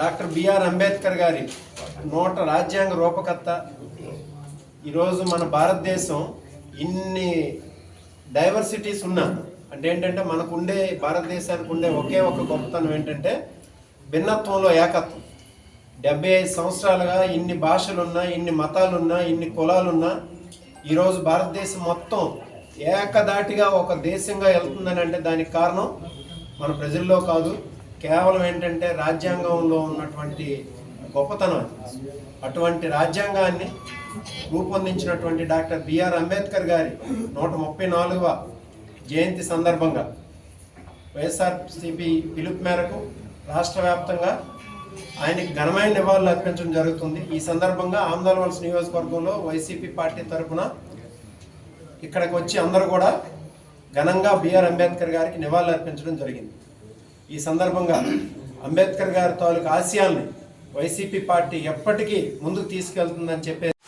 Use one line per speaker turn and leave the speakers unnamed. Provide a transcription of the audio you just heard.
Doctor BR Ambedkar గారి నూట రాజ్యాంగ రూపకర్త. ఈరోజు మన భారతదేశం ఇన్ని డైవర్సిటీస్ ఉన్నా అంటే ఏంటంటే మనకు ఉండే భారతదేశానికి ఉండే ఒకే ఒక గొప్పతనం ఏంటంటే భిన్నత్వంలో ఏకత్వం. డెబ్బై ఐదు సంవత్సరాలుగా ఇన్ని భాషలున్నా ఇన్ని మతాలున్నా ఇన్ని కులాలున్నా ఈరోజు భారతదేశం మొత్తం ఏకదాటిగా ఒక దేశంగా వెళ్తుందని అంటే దానికి కారణం మన ప్రజల్లో కాదు. కేవలం ఏంటంటే రాజ్యాంగంలో ఉన్నటువంటి గొప్పతనం అటువంటి రాజ్యాంగాన్ని రూపొందించినటువంటి డాక్టర్ బిఆర్ అంబేద్కర్ గారి నూట ముప్పై నాలుగవ జయంతి సందర్భంగా వైఎస్ఆర్సిపి పిలుపు మేరకు రాష్ట్ర వ్యాప్తంగా ఆయనకి ఘనమైన నివాళులు అర్పించడం జరుగుతుంది. ఈ సందర్భంగా ఆంధ్రవలస నియోజకవర్గంలో వైసీపీ పార్టీ తరఫున ఇక్కడికి వచ్చి అందరూ కూడా ఘనంగా బిఆర్ అంబేద్కర్ గారికి నివాళులు అర్పించడం జరిగింది. ఈ సందర్భంగా అంబేద్కర్ గారి తాలూకు ఆశయాల్ని వైసీపీ పార్టీ ఎప్పటికీ ముందుకు తీసుకెళ్తుందని చెప్పేసి